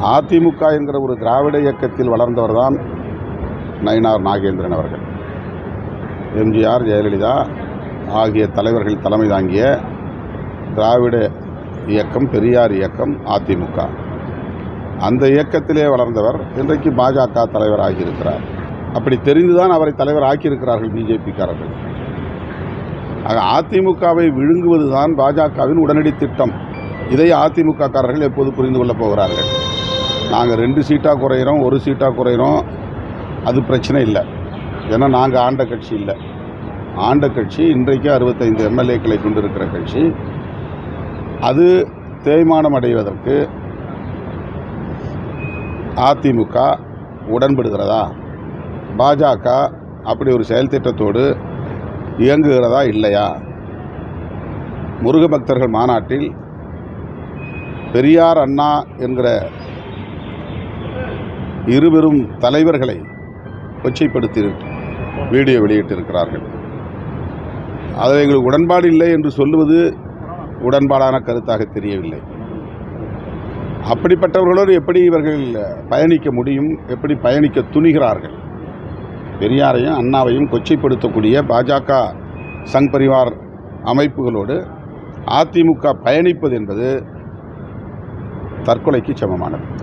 அதிமுக என்கிற ஒரு திராவிட இயக்கத்தில் வளர்ந்தவர் தான் நயினார் நாகேந்திரன் அவர்கள். எம்ஜிஆர் ஜெயலலிதா ஆகிய தலைவர்கள் தலைமை தாங்கிய திராவிட இயக்கம் பெரியார் இயக்கம் அதிமுக. அந்த இயக்கத்திலே வளர்ந்தவர் இன்றைக்கு பாஜக தலைவர் ஆகியிருக்கிறார். அப்படி தெரிந்துதான் அவரை தலைவர் ஆக்கியிருக்கிறார்கள் பிஜேபிக்காரர்கள். ஆக அதிமுகவை விழுங்குவதுதான் பாஜகவின் உடனடி திட்டம். இதை அதிமுக காரர்கள் எப்போது புரிந்து கொள்ளப் போகிறார்கள்? நாங்கள் ரெண்டு சீட்டாக குறையிறோம் ஒரு சீட்டாக குறையிறோம். அது பிரச்சனை இல்லை. ஏன்னா நாங்கள் ஆண்ட கட்சி இல்லை. ஆண்ட கட்சி இன்றைக்கு அறுபத்தைந்து எம்எல்ஏக்களை கொண்டிருக்கிற கட்சி. அது தேய்மானம் அடைவதற்கு அதிமுக உடன்படுகிறதா? பாஜக அப்படி ஒரு செயல் திட்டத்தோடு இயங்குகிறதா இல்லையா? முருக பக்தர்கள் மாநாட்டில் பெரியார் அண்ணா என்கிற இருவரும் தலைவர்களை கொச்சைப்படுத்தி வீடியோ வெளியிட்டிருக்கிறார்கள். அதில் எங்களுக்கு உடன்பாடு இல்லை என்று சொல்லுவது உடன்பாடான கருத்தாக தெரியவில்லை. அப்படிப்பட்டவர்களோடு எப்படி இவர்கள் பயணிக்க முடியும் எப்படி பயணிக்க துணிகிறார்கள்? பெரியாரையும் அண்ணாவையும் கொச்சைப்படுத்தக்கூடிய பாஜக சங் பரிவார் அமைப்புகளோடு அதிமுக பயணிப்பது என்பது தற்கொலைக்கு சமமானது.